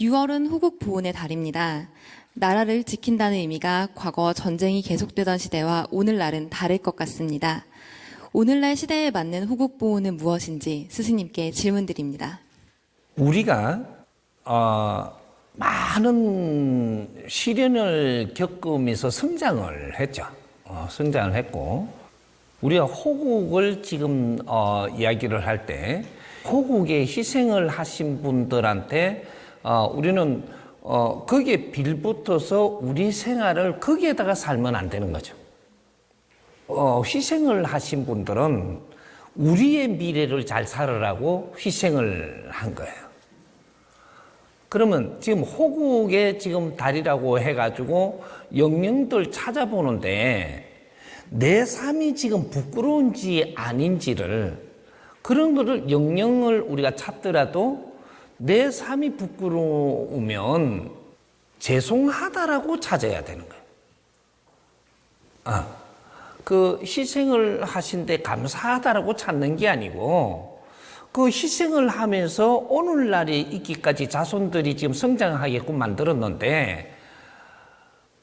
6월은 호국 보훈의 달입니다. 나라를 지킨다는 의미가 과거 전쟁이 계속되던 시대와 오늘날은 다를 것 같습니다. 오늘날 시대에 맞는 호국 보훈은 무엇인지 스승님께 질문드립니다. 우리가 어, 많은 시련을 겪으면서 성장을 했죠. 어, 성장을 했고 우리가 호국을 지금 어, 이야기를 할 때 호국에 희생을 하신 분들한테 어, 우리는 어, 거기에 빌붙어서 우리 생활을 거기에다가 살면 안 되는 거죠. 어, 희생을 하신 분들은 우리의 미래를 잘 살으라고 희생을 한 거예요. 그러면 지금 호국의 지금 달이라고 해가지고 영령들 찾아보는데 내 삶이 지금 부끄러운지 아닌지를 그런 거를 영령을 우리가 찾더라도 내 삶이 부끄러우면 죄송하다라고 찾아야 되는 거예요. 아, 그 희생을 하신데 감사하다라고 찾는 게 아니고 그 희생을 하면서 오늘날에 있기까지 자손들이 지금 성장하게끔 만들었는데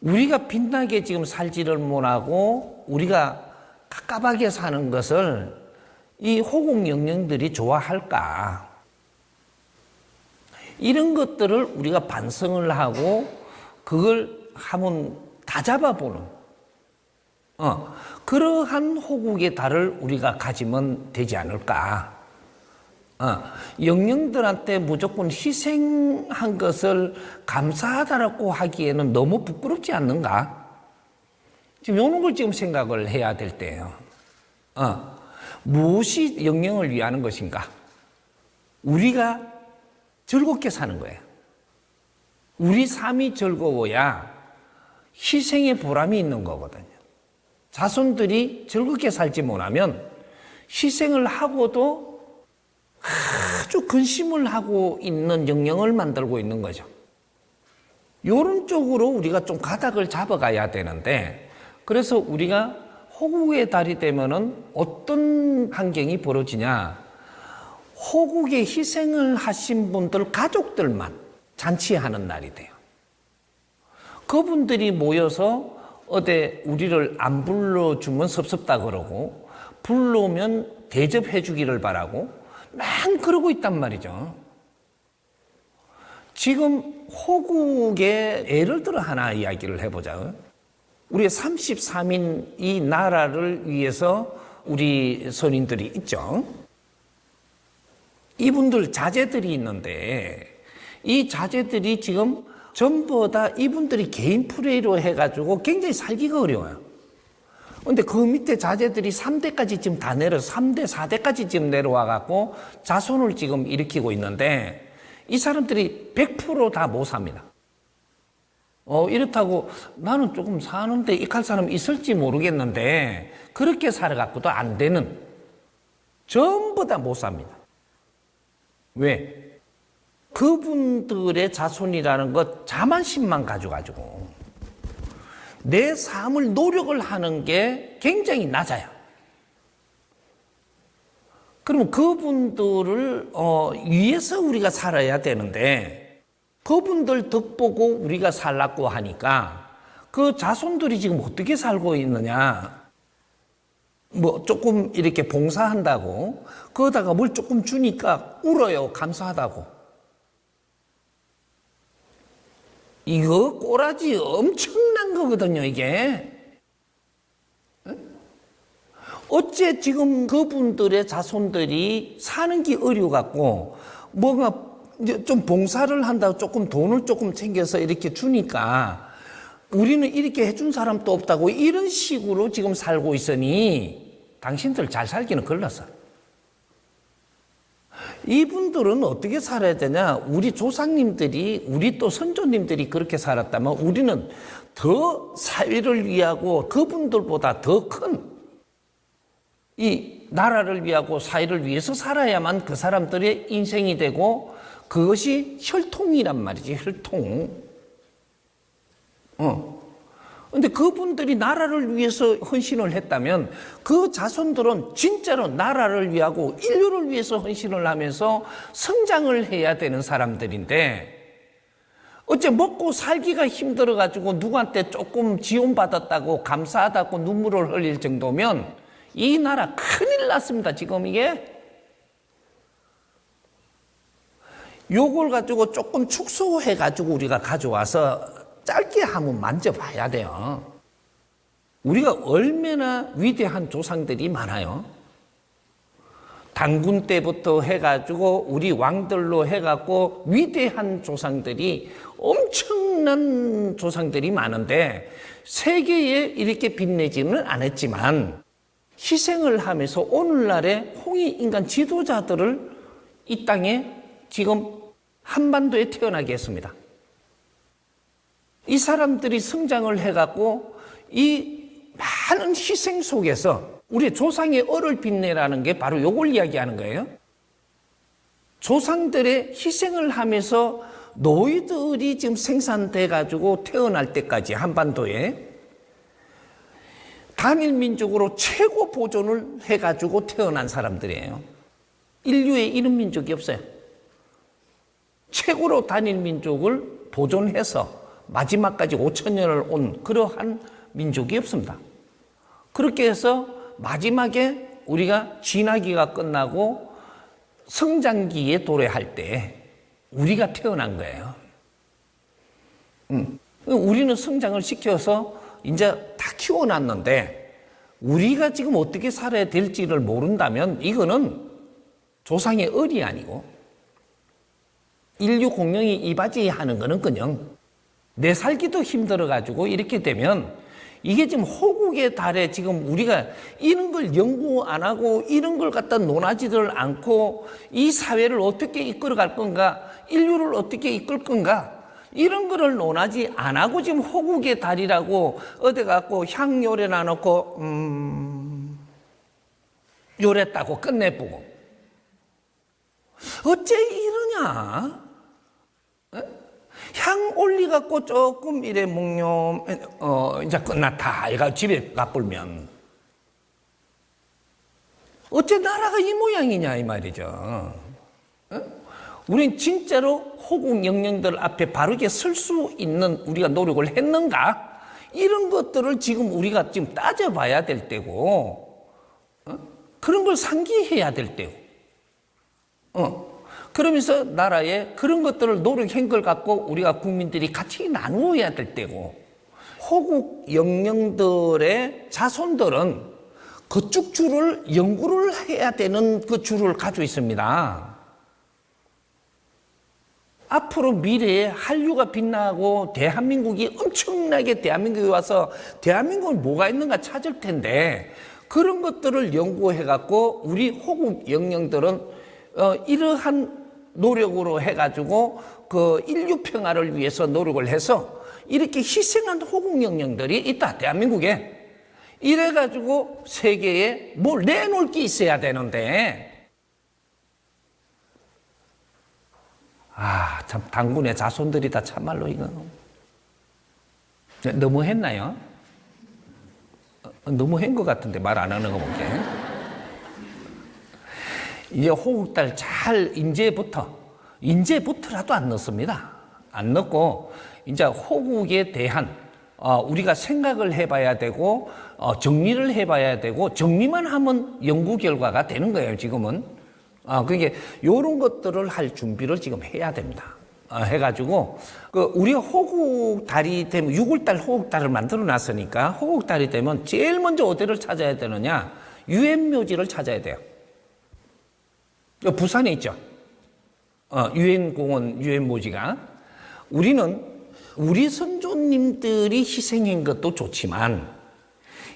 우리가 빛나게 지금 살지를 못하고 우리가 깝깝하게 사는 것을 이 호국 영령들이 좋아할까? 이런 것들을 우리가 반성을 하고 그걸 한번 다 잡아보는 어, 그러한 호국의 달을 우리가 가지면 되지 않을까. 어, 영령들한테 무조건 희생한 것을 감사하다라고 하기에는 너무 부끄럽지 않는가? 지금 이런 걸 지금 생각을 해야 될 때예요. 어, 무엇이 영령을 위하는 것인가? 우리가 즐겁게 사는 거예요. 우리 삶이 즐거워야 희생의 보람이 있는 거거든요. 자손들이 즐겁게 살지 못하면 희생을 하고도 아주 근심을 하고 있는 영령을 만들고 있는 거죠. 이런 쪽으로 우리가 좀 가닥을 잡아가야 되는데 그래서 우리가 호국의 달이 되면은 어떤 환경이 벌어지냐? 호국에 희생을 하신 분들 가족들만 잔치하는 날이 돼요. 그분들이 모여서 어디 우리를 안 불러주면 섭섭다 그러고 불러오면 대접해 주기를 바라고 막 그러고 있단 말이죠. 지금 호국의 예를 들어 하나 이야기를 해보자. 우리 33인 이 나라를 위해서 우리 선인들이 있죠. 이분들 자제들이 있는데 이 자제들이 지금 전부 다 이분들이 개인 플레이로 해가지고 굉장히 살기가 어려워요. 근데 그 밑에 자제들이 3대까지 지금 다 내려서 3대, 4대까지 지금 내려와갖고 자손을 지금 일으키고 있는데 이 사람들이 100%다 못 삽니다. 어, 이렇다고 나는 조금 사는데 익할 사람 있을지 모르겠는데 그렇게 살아갖고도 안 되는 전부 다 못 삽니다. 왜? 그분들의 자손이라는 것 자만심만 가져가지고 내 삶을 노력을 하는 게 굉장히 낮아요. 그러면 그분들을 어, 위해서 우리가 살아야 되는데 그분들 덕보고 우리가 살라고 하니까 그 자손들이 지금 어떻게 살고 있느냐? 뭐 조금 이렇게 봉사한다고 거기다가 뭘 조금 주니까 울어요. 감사하다고. 이거 꼬라지 엄청난 거거든요, 이게. 어째 지금 그분들의 자손들이 사는 게 어려워갖고, 뭔가 이제 좀 봉사를 한다고 조금 돈을 조금 챙겨서 이렇게 주니까, 우리는 이렇게 해준 사람도 없다고 이런 식으로 지금 살고 있으니, 당신들 잘 살기는 걸렸어. 이분들은 어떻게 살아야 되냐? 우리 조상님들이, 우리 또 선조님들이 그렇게 살았다면 우리는 더 사회를 위하고 그분들보다 더 큰 이 나라를 위하고 사회를 위해서 살아야만 그 사람들의 인생이 되고 그것이 혈통이란 말이지, 혈통. 어. 근데 그분들이 나라를 위해서 헌신을 했다면 그 자손들은 진짜로 나라를 위하고 인류를 위해서 헌신을 하면서 성장을 해야 되는 사람들인데 어째 먹고 살기가 힘들어가지고 누구한테 조금 지원받았다고 감사하다고 눈물을 흘릴 정도면 이 나라 큰일 났습니다. 지금 이게. 요걸 가지고 조금 축소해가지고 우리가 가져와서 짧게 한번 만져봐야 돼요. 우리가 얼마나 위대한 조상들이 많아요. 당군 때부터 해가지고 우리 왕들로 해갖고 위대한 조상들이 엄청난 조상들이 많은데 세계에 이렇게 빛내지는 않았지만 희생을 하면서 오늘날의 홍익 인간 지도자들을 이 땅에 지금 한반도에 태어나게 했습니다. 이 사람들이 성장을 해갖고 이 많은 희생 속에서 우리 조상의 얼을 빛내라는 게 바로 요걸 이야기하는 거예요. 조상들의 희생을 하면서 노이들이 지금 생산돼 가지고 태어날 때까지 한반도에 단일 민족으로 최고 보존을 해 가지고 태어난 사람들이에요. 인류에 이런 민족이 없어요. 최고로 단일 민족을 보존해서 마지막까지 5천 년을 온 그러한 민족이 없습니다. 그렇게 해서 마지막에 우리가 진화기가 끝나고 성장기에 도래할 때 우리가 태어난 거예요. 음. 우리는 성장을 시켜서 이제 다 키워놨는데 우리가 지금 어떻게 살아야 될지를 모른다면 이거는 조상의 을이 아니고 인류 공룡이 이바지 하는 거는 그냥 내 살기도 힘들어가지고 이렇게 되면 이게 지금 호국의 달에 지금 우리가 이런 걸 연구 안 하고 이런 걸 갖다 논하지들 않고 이 사회를 어떻게 이끌어 갈 건가 인류를 어떻게 이끌 건가 이런 거를 논하지 안 하고 지금 호국의 달이라고 어디 갖고 향 요래 나 놓고 음 요랬다고 끝내보고 어째 이러냐? 향 올리갖고 조금 이래 묵념, 어, 이제 끝났다. 얘가 집에 가불면. 어째 나라가 이 모양이냐, 이 말이죠. 어? 우린 진짜로 호국 영령들 앞에 바르게 설 수 있는 우리가 노력을 했는가? 이런 것들을 지금 우리가 지금 따져봐야 될 때고, 어? 그런 걸 상기해야 될 때고, 어. 그러면서 나라에 그런 것들을 노력한 걸 갖고 우리가 국민들이 같이 나누어야 될 때고 호국 영령들의 자손들은 그쪽 줄을 연구를 해야 되는 그 줄을 가지고 있습니다. 앞으로 미래에 한류가 빛나고 대한민국이 엄청나게 대한민국에 와서 대한민국은 뭐가 있는가 찾을 텐데 그런 것들을 연구해 갖고 우리 호국 영령들은 어, 이러한 노력으로 해가지고 그 인류 평화를 위해서 노력을 해서 이렇게 희생한 호국 영령들이 있다 대한민국에 이래가지고 세계에 뭘 내놓을 게 있어야 되는데 아 참 당군의 자손들이다 참말로 이거 네, 너무 했나요? 어, 너무 한 것 같은데 말 안 하는 거 볼게. 이제 호국달 잘 인제부터 인제부터라도 안 넣습니다. 안 넣고 이제 호국에 대한 어, 우리가 생각을 해봐야 되고 어, 정리를 해봐야 되고 정리만 하면 연구 결과가 되는 거예요. 지금은 아 그게 이런 것들을 할 준비를 지금 해야 됩니다. 어, 해가지고 그 우리가 호국 달이 되면 6월달 호국 달을 만들어 놨으니까 호국 달이 되면 제일 먼저 어디를 찾아야 되느냐 유엔 묘지를 찾아야 돼요. 여 부산에 있죠. 어, 유엔 공원, 유엔 모지가. 우리는 우리 선조님들이 희생한 것도 좋지만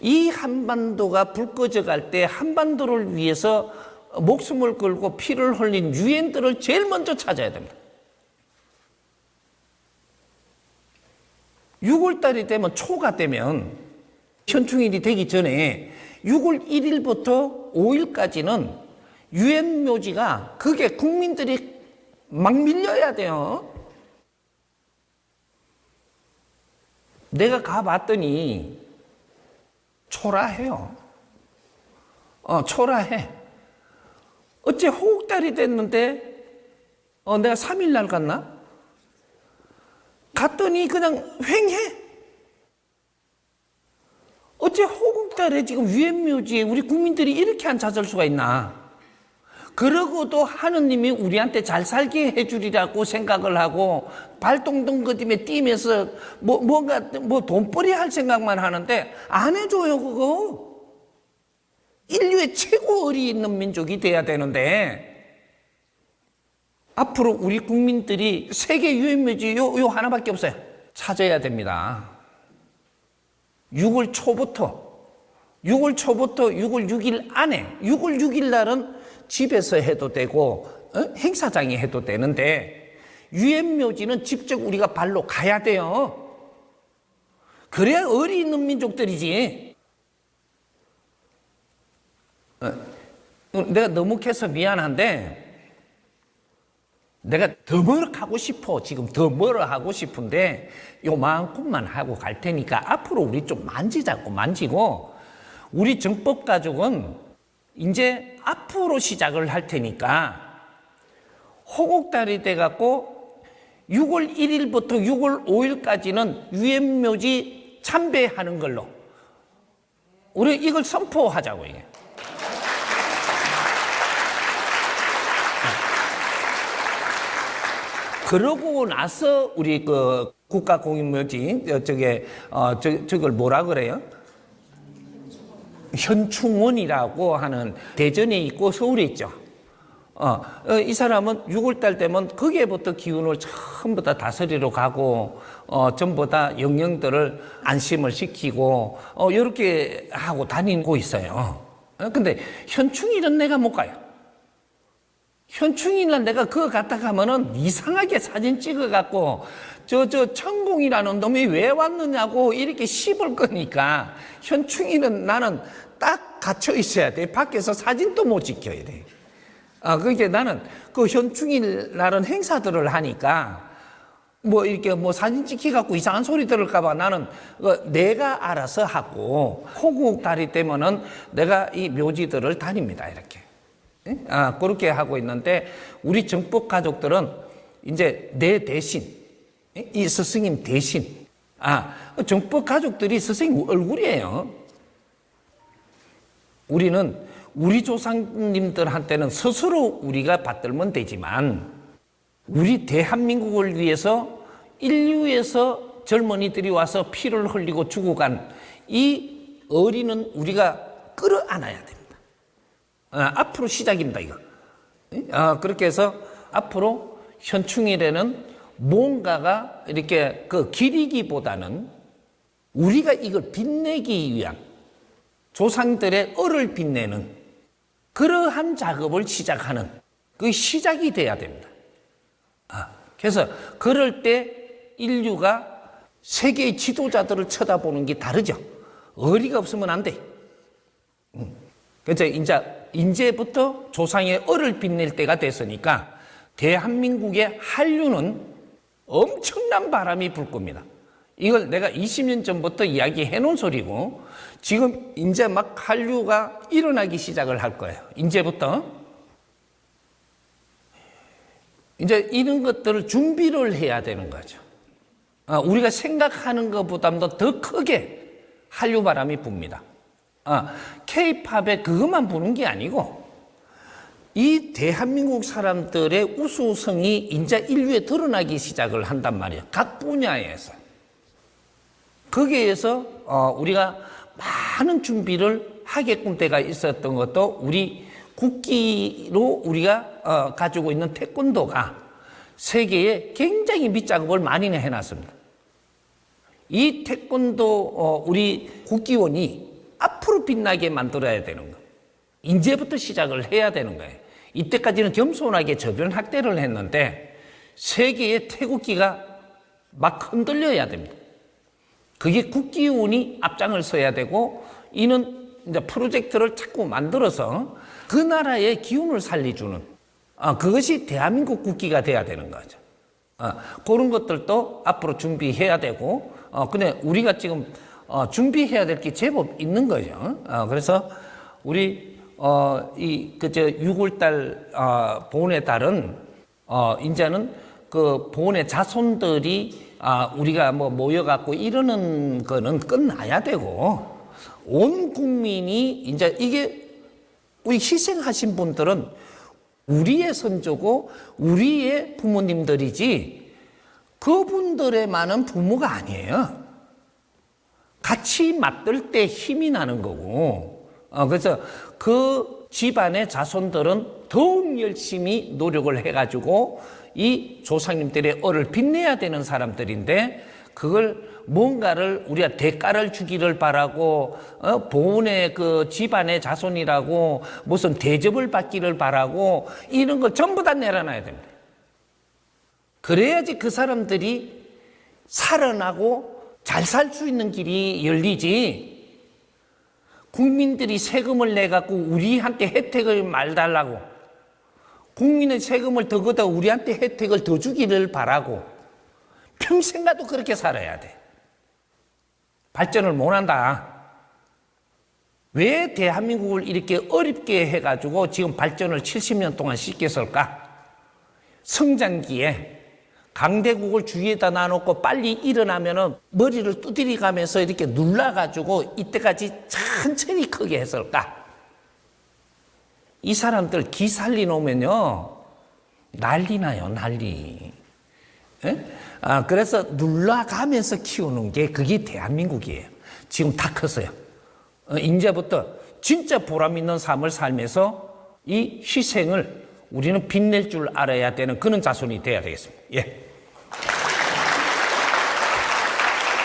이 한반도가 불 꺼져 갈 때 한반도를 위해서 목숨을 걸고 피를 흘린 유엔들을 제일 먼저 찾아야 됩니다. 6월달이 되면 초가 되면 현충일이 되기 전에 6월 1일부터 5일까지는 유엔 묘지가 그게 국민들이 막 밀려야 돼요. 내가 가봤더니 초라해요. 어, 초라해. 어째 호국달이 됐는데, 어, 내가 3일날 갔나? 갔더니 그냥 횡해. 어째 호국달에 지금 유엔묘지에 우리 국민들이 이렇게 안 찾을 수가 있나? 그러고도 하느님이 우리한테 잘 살게 해주리라고 생각을 하고 발동동거림에 뛰면서 뭐 뭔가 뭐 돈벌이 할 생각만 하는데 안 해줘요 그거. 인류의 최고 의리 있는 민족이 돼야 되는데 앞으로 우리 국민들이 세계 유엔묘지 요, 요 하나밖에 없어요. 찾아야 됩니다. 6월 초부터 6월 초부터 6월 6일 안에 6월 6일 날은 집에서 해도 되고 어? 행사장에 해도 되는데 유엔 묘지는 직접 우리가 발로 가야 돼요. 그래야 의리 있는 민족들이지. 어, 내가 너무 캐서 미안한데 내가 더 멀어 가고 싶어. 지금 더 멀어 하고 싶은데 요만큼만 하고 갈 테니까 앞으로 우리 좀 만지자고 만지고 우리 정법 가족은 이제 앞으로 시작을 할 테니까 호곡달이 돼 갖고 6월 1일부터 6월 5일까지는 유엔묘지 참배하는 걸로 우리 이걸 선포하자고 이게. 그러고 나서 우리 그 국가 공인묘지 저- 저게 어 저, 저걸 뭐라 그래요? 현충원이라고 하는 대전에 있고 서울에 있죠. 어, 어, 이 사람은 6월달 되면 거기에부터 기운을 전부 다 다스리러 가고, 어, 전부 다 영령들을 안심을 시키고, 어, 이렇게 하고 다니고 있어요. 어, 근데 현충일은 내가 못 가요. 현충일날 내가 그거 갔다 가면은 이상하게 사진 찍어갖고 저, 저 천공이라는 놈이 왜 왔느냐고 이렇게 씹을 거니까 현충일은 나는 딱 갇혀 있어야 돼. 밖에서 사진도 못 찍혀야 돼. 아, 그러니까 나는 그 현충일 날은 행사들을 하니까 뭐 이렇게 뭐 사진 찍히갖고 이상한 소리 들을까봐 나는 그 내가 알아서 하고 호국 달이 되면은 내가 이 묘지들을 다닙니다. 이렇게. 예? 아, 그렇게 하고 있는데 우리 정법 가족들은 이제 내 대신 예? 이 스승님 대신 아 정법 가족들이 스승님 얼굴이에요. 우리는 우리 조상님들한테는 스스로 우리가 받들면 되지만 우리 대한민국을 위해서 인류에서 젊은이들이 와서 피를 흘리고 죽어간 이 어린은 우리가 끌어안아야 됩니다. 아, 앞으로 시작입니다, 이거. 아, 그렇게 해서 앞으로 현충일에는 뭔가가 이렇게 그 기리기보다는 우리가 이걸 빛내기 위한 조상들의 얼을 빛내는 그러한 작업을 시작하는 그 시작이 돼야 됩니다. 아, 그래서 그럴 때 인류가 세계의 지도자들을 쳐다보는 게 다르죠. 어리가 없으면 안 돼. 그래서 이제 이제부터 조상의 얼을 빛낼 때가 됐으니까 대한민국의 한류는 엄청난 바람이 불 겁니다. 이걸 내가 20년 전부터 이야기해 놓은 소리고 지금 이제 막 한류가 일어나기 시작을 할 거예요. 이제부터 이제 이런 것들을 준비를 해야 되는 거죠. 아, 우리가 생각하는 것보다도 더 크게 한류 바람이 붑니다. 아, K-팝에 그것만 부는 게 아니고 이 대한민국 사람들의 우수성이 이제 인류에 드러나기 시작을 한단 말이에요. 각 분야에서. 거기에서 어, 우리가 많은 준비를 하게끔 때가 있었던 것도 우리 국기로 우리가 어, 가지고 있는 태권도가 세계에 굉장히 밑작업을 많이 해놨습니다. 이 태권도 어, 우리 국기원이 앞으로 빛나게 만들어야 되는 거예요. 이제부터 시작을 해야 되는 거예요. 이때까지는 겸손하게 저변 학대를 했는데 세계의 태국기가 막 흔들려야 됩니다. 그게 국기원이 앞장을 서야 되고 이는 이제 프로젝트를 자꾸 만들어서 그 나라의 기운을 살려주는 아, 그것이 대한민국 국기가 돼야 되는 거죠. 아, 그런 것들도 앞으로 준비해야 되고 어, 근데 우리가 지금 어, 준비해야 될 게 제법 있는 거죠. 어, 그래서 우리 어, 이 그저 6월달 어, 본의 달은 어, 이제는 그 본의 자손들이 아, 우리가 뭐 모여갖고 이러는 거는 끝나야 되고 온 국민이 이제 이게 우리 희생하신 분들은 우리의 선조고 우리의 부모님들이지 그분들의만은 부모가 아니에요. 같이 맞들 때 힘이 나는 거고. 어, 그래서 그 집안의 자손들은 더욱 열심히 노력을 해가지고 이 조상님들의 얼을 빛내야 되는 사람들인데 그걸 뭔가를 우리가 대가를 주기를 바라고 어, 보은의 그 집안의 자손이라고 무슨 대접을 받기를 바라고 이런 걸 전부 다 내려놔야 됩니다. 그래야지 그 사람들이 살아나고 잘 살 수 있는 길이 열리지. 국민들이 세금을 내갖고 우리한테 혜택을 말달라고. 국민의 세금을 더 걷어 우리한테 혜택을 더 주기를 바라고. 평생 가도 그렇게 살아야 돼. 발전을 못 한다. 왜 대한민국을 이렇게 어렵게 해가지고 지금 발전을 70년 동안 시켰을까? 성장기에 강대국을 주위에다 놔놓고 빨리 일어나면은 머리를 두드리 가면서 이렇게 눌러가지고 이때까지 천천히 크게 했을까? 이 사람들 기 살리 놓으면요. 난리 나요, 난리. 예? 아, 그래서 눌러가면서 키우는 게 그게 대한민국이에요. 지금 다 컸어요. 어, 이제부터 진짜 보람 있는 삶을 살면서 이 희생을 우리는 빛낼 줄 알아야 되는 그런 자손이 돼야 되겠습니다. 예.